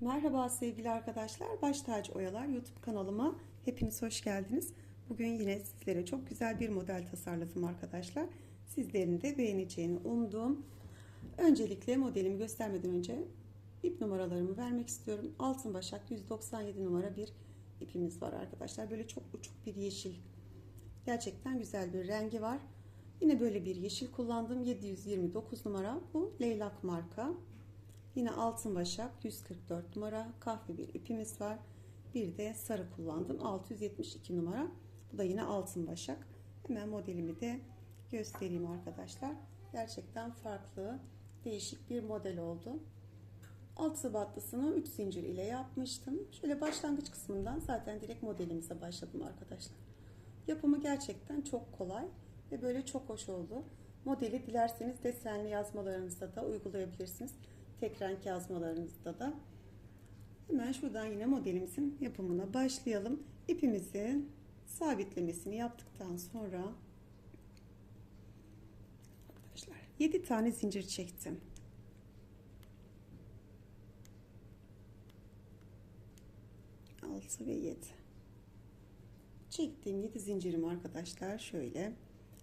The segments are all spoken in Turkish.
Merhaba sevgili arkadaşlar. Baş Tacı Oyalar YouTube kanalıma hepiniz hoş geldiniz. Bugün yine sizlere çok güzel bir model tasarladım arkadaşlar. Sizlerin de beğeneceğini umduğum. Öncelikle modelimi göstermeden önce ip numaralarımı vermek istiyorum. Altın başak 197 numara bir ipimiz var arkadaşlar. Böyle çok uçuk bir yeşil. Gerçekten güzel bir rengi var. Yine böyle bir yeşil kullandım. 729 numara. Bu leylak marka. Yine altın başak 144 numara kahve bir ipimiz var. Bir de sarı kullandım 672 numara. Bu da yine altın başak. Hemen modelimi de göstereyim arkadaşlar. Gerçekten farklı değişik bir model oldu. Alt sıbatlısını 3 zincir ile yapmıştım. Şöyle başlangıç kısmından zaten direkt modelimize başladım arkadaşlar. Yapımı gerçekten çok kolay ve böyle çok hoş oldu. Modeli dilerseniz desenli yazmalarınızda da uygulayabilirsiniz tek renk yazmalarınızda da. Hemen şuradan yine modelimizin yapımına başlayalım. İpimizin sabitlemesini yaptıktan sonra arkadaşlar 7 tane zincir çektim. Altı ve yedi. Çektiğim 7 zincirim arkadaşlar şöyle.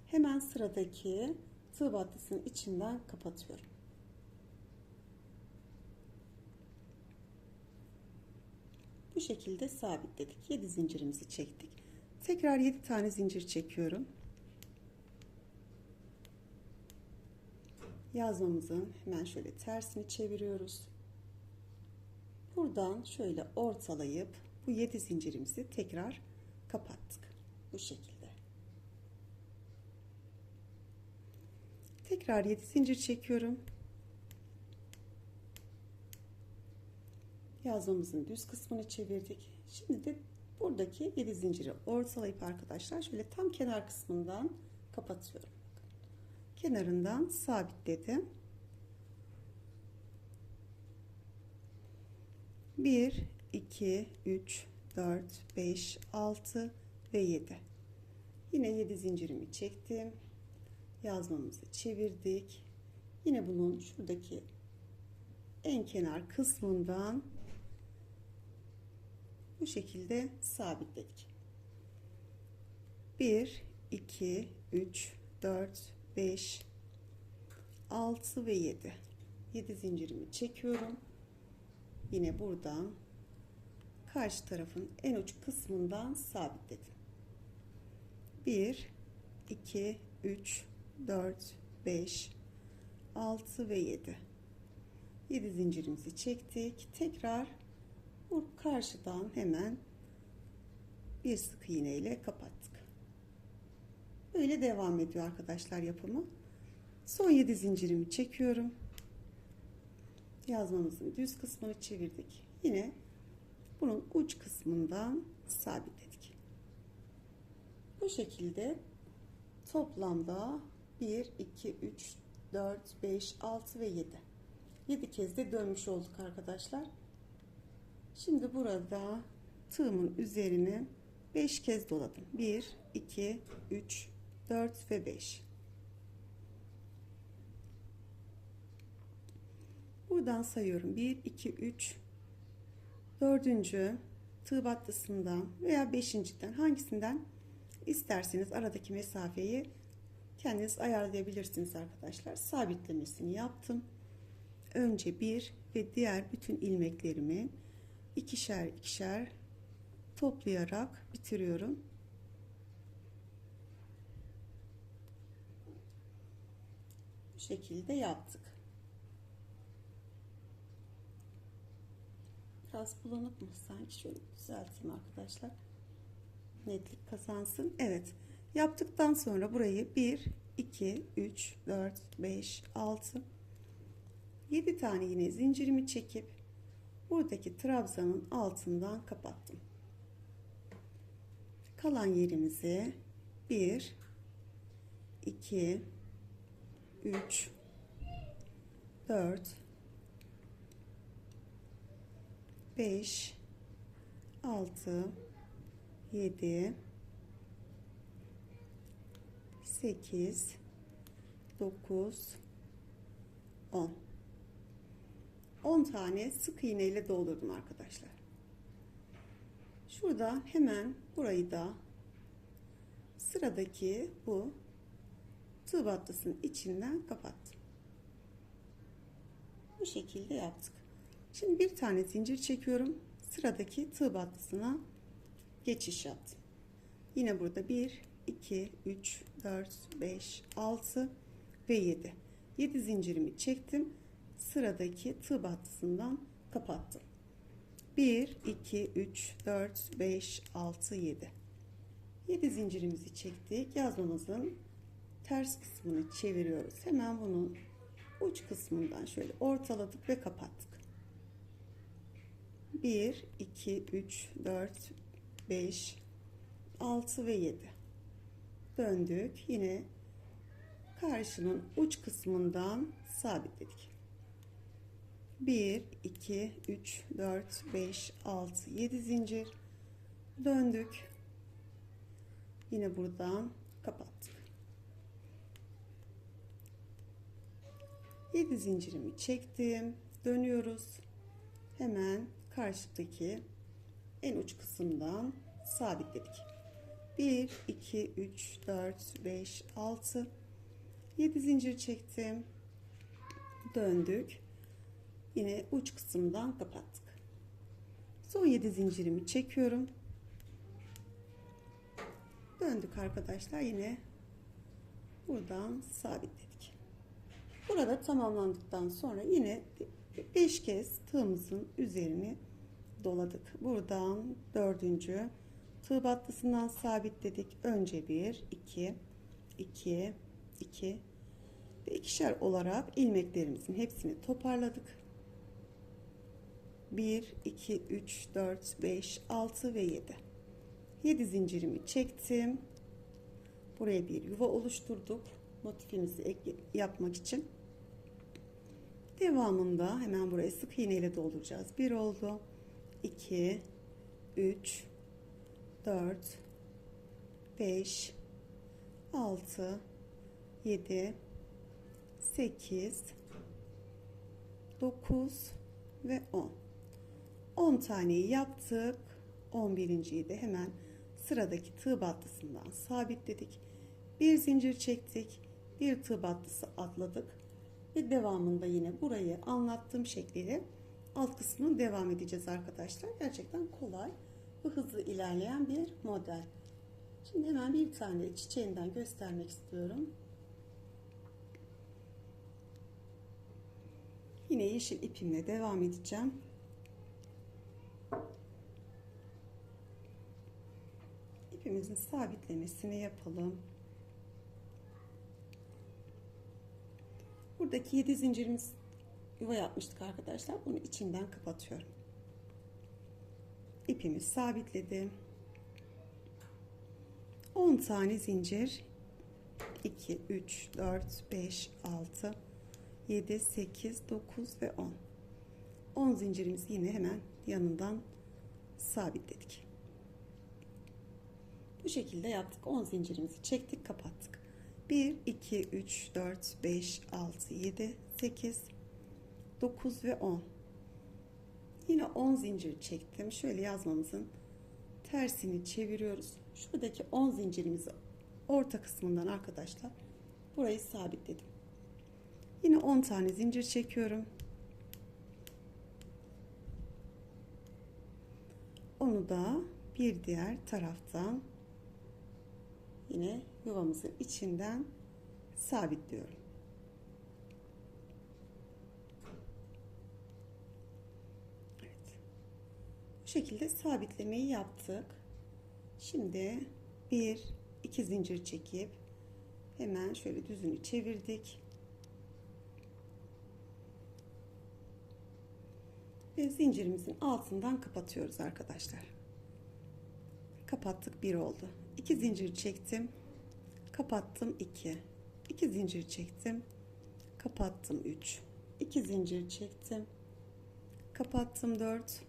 Hemen sıradaki tığ battısının içinden kapatıyorum. Şekilde sabitledik. 7 zincirimizi çektik. Tekrar 7 tane zincir çekiyorum. Yazmamızın hemen şöyle tersini çeviriyoruz. Buradan şöyle ortalayıp bu 7 zincirimizi tekrar kapattık. Bu şekilde. Tekrar 7 zincir çekiyorum. Yazmamızın düz kısmını çevirdik. Şimdi de buradaki 7 zinciri ortalayıp arkadaşlar şöyle tam kenar kısmından kapatıyorum. Kenarından sabitledim. 1 2 3 4 5 6 ve 7. Yine 7 zincirimi çektim. Yazmamızı çevirdik. Yine bunun şuradaki en kenar kısmından bu şekilde sabitledik. 1 2 3 4 5 6 ve 7 7 zincirimi çekiyorum. Yine buradan karşı tarafın en uç kısmından sabitledim. 1 2 3 4 5 6 ve 7 7 zincirimizi çektik. Tekrar bu karşıdan hemen bir sık iğne ile kapattık. Böyle devam ediyor arkadaşlar yapımı. Son 7 zincirimi çekiyorum. Yazmamızın düz kısmını çevirdik. Yine bunun uç kısmından sabitledik. Bu şekilde toplamda 1, 2, 3, 4, 5, 6 ve 7. 7 kez de dönmüş olduk arkadaşlar. Şimdi burada tığımın üzerine 5 kez doladım. 1, 2, 3, 4 ve 5. Buradan sayıyorum. 1, 2, 3, 4. tığ battısından veya 5.den hangisinden isterseniz aradaki mesafeyi kendiniz ayarlayabilirsiniz arkadaşlar. Sabitlemesini yaptım. Önce bir ve diğer bütün ilmeklerimi ikişer ikişer toplayarak bitiriyorum. Bu şekilde yaptık. Biraz bulanık mı sanki şöyle düzelteyim arkadaşlar. Netlik kazansın. Evet. Yaptıktan sonra burayı 1 2 3 4 5 6 7 tane yine zincirimi çekip buradaki trabzanın altından kapattım. Kalan yerimizi 1 2 3 4 5 6 7 8 9 10 10 tane sık iğne ile doldurdum arkadaşlar. Şurada hemen burayı da sıradaki bu tığ battısının içinden kapattım. Bu şekilde yaptık. Şimdi bir tane zincir çekiyorum. Sıradaki tığ battısına geçiş yaptım. Yine burada 1, 2, 3, 4, 5, 6 ve 7. 7 zincirimi çektim. Sıradaki tığ battısından kapattım. 1, 2, 3, 4, 5, 6, 7. 7 zincirimizi çektik. Yazmamızın ters kısmını çeviriyoruz. Hemen bunun uç kısmından şöyle ortaladık ve kapattık. 1, 2, 3, 4, 5, 6 ve 7. Döndük. Yine karşının uç kısmından sabitledik. 1, 2, 3, 4, 5, 6, 7 zincir. Döndük. Yine buradan kapattık. 7 zincirimi çektim. Dönüyoruz. Hemen karşıdaki en uç kısımdan sabitledik. 1, 2, 3, 4, 5, 6, 7 zincir çektim. Döndük. Yine uç kısımdan kapattık. Son 7 zincirimi çekiyorum. Döndük arkadaşlar. Yine buradan sabitledik. Burada tamamlandıktan sonra yine 5 kez tığımızın üzerini doladık. Buradan dördüncü tığ battısından sabitledik. Önce 1, 2, 2, 2 ve ikişer olarak ilmeklerimizin hepsini toparladık. 1, 2, 3, 4, 5, 6 ve 7. 7 zincirimi çektim. Buraya bir yuva oluşturduk. Motifimizi yapmak için. Devamında hemen buraya sık iğne ile dolduracağız. 1 oldu. 2 3 4 5 6 7 8 9 ve 10 10 taneyi yaptık 11.yi de hemen sıradaki tığ battısından sabitledik bir zincir çektik bir tığ battısı atladık ve devamında yine burayı anlattığım şekliyle alt kısmını devam edeceğiz arkadaşlar. Gerçekten kolay ve hızlı ilerleyen bir model. Şimdi hemen bir tane çiçeğinden göstermek istiyorum. Yine yeşil ipimle devam edeceğim. İpimizin sabitlemesini yapalım. Buradaki 7 zincirimiz yuva yapmıştık arkadaşlar. Bunu içinden kapatıyorum. İpimi sabitledim. 10 tane zincir 2 3 4 5 6 7 8 9 ve 10 10 zincirimizi yine hemen yanından sabitledik. Bu şekilde yaptık. 10 zincirimizi çektik, kapattık. 1 2 3 4 5 6 7 8 9 ve 10 yine 10 zincir çektim. Şöyle yazmamızın tersini çeviriyoruz. Şuradaki 10 zincirimizi orta kısmından arkadaşlar burayı sabitledim. Yine 10 tane zincir çekiyorum. Onu da bir diğer taraftan yine yuvamızın içinden sabitliyorum şekilde sabitlemeyi yaptık. Şimdi bir iki zincir çekip hemen şöyle düzünü çevirdik. Ve zincirimizin altından kapatıyoruz arkadaşlar. Kapattık bir oldu. İki zincir çektim. Kapattım iki. İki zincir çektim. Kapattım üç. İki zincir çektim. Kapattım dört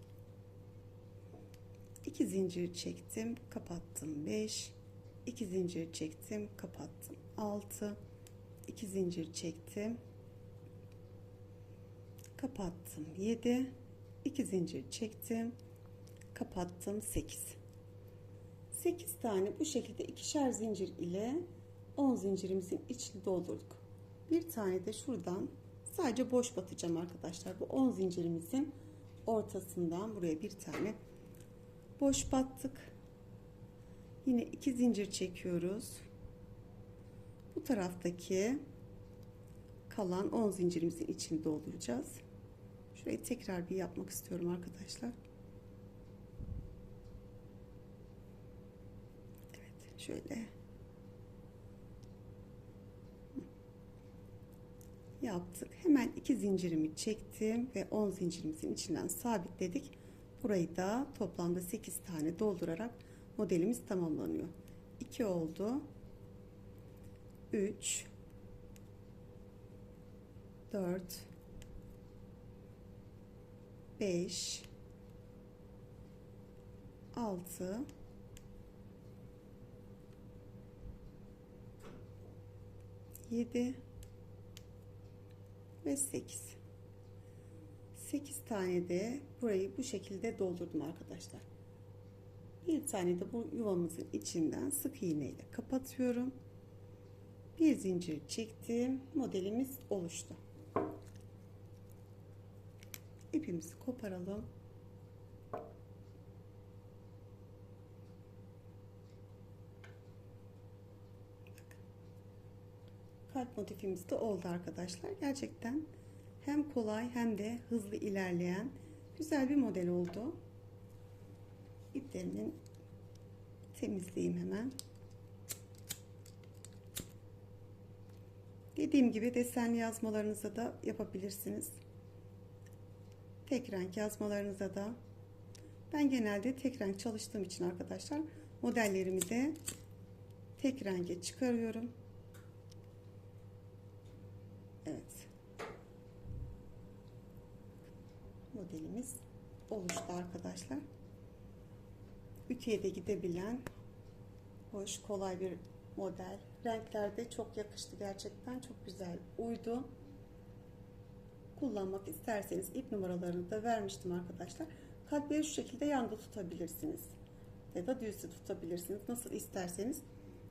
2 zincir çektim kapattım 5 2 zincir çektim kapattım 6 2 zincir çektim kapattım 7 2 zincir çektim kapattım 8 8 tane bu şekilde ikişer zincir ile 10 zincirimizin içini doldurduk bir tane de şuradan sadece boş batacağım arkadaşlar bu 10 zincirimizin ortasından buraya bir tane boş battık yine iki zincir çekiyoruz bu taraftaki kalan 10 zincirimizin içini dolduracağız. Şurayı tekrar bir yapmak istiyorum arkadaşlar. Evet şöyle yaptık. Hemen iki zincirimi çektim ve 10 zincirimizin içinden sabitledik. Burayı da toplamda 8 tane doldurarak modelimiz tamamlanıyor. 2 oldu. 3 4 5 6 7 ve 8 8 tane de burayı bu şekilde doldurdum arkadaşlar. Bir tane de bu yuvamızın içinden sık iğne ile kapatıyorum. Bir zincir çektim modelimiz oluştu. İpimizi koparalım kalp motifimiz de oldu arkadaşlar gerçekten hem kolay hem de hızlı ilerleyen güzel bir model oldu iplerinin temizleyeyim hemen Dediğim gibi desenli yazmalarınıza da yapabilirsiniz. Tek renk yazmalarınıza da. Ben genelde tek renk çalıştığım için arkadaşlar modellerimi de tek renge çıkarıyorum. Evet. Modelimiz oluştu arkadaşlar. Ütüye de gidebilen hoş kolay bir model. Renkler de çok yakıştı gerçekten. Çok güzel uydu. Kullanmak isterseniz ip numaralarını da vermiştim arkadaşlar. Kalpleri şu şekilde yanda tutabilirsiniz. Ya da düz tutabilirsiniz. Nasıl isterseniz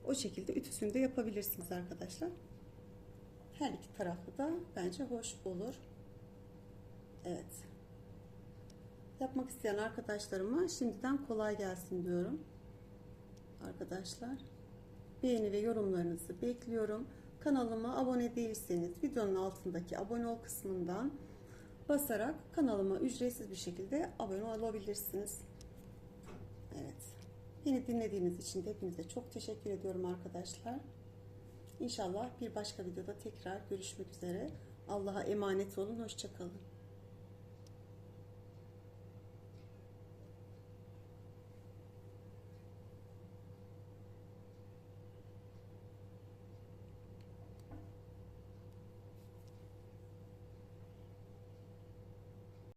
o şekilde ütüsünü de yapabilirsiniz arkadaşlar. Her iki tarafı da bence hoş olur. Evet. Yapmak isteyen arkadaşlarıma şimdiden kolay gelsin diyorum. Arkadaşlar. Beğeni ve yorumlarınızı bekliyorum. Kanalıma abone değilseniz videonun altındaki abone ol kısmından basarak kanalıma ücretsiz bir şekilde abone olabilirsiniz. Evet. Beni dinlediğiniz için de hepinize çok teşekkür ediyorum arkadaşlar. İnşallah bir başka videoda tekrar görüşmek üzere. Allah'a emanet olun. Hoşçakalın.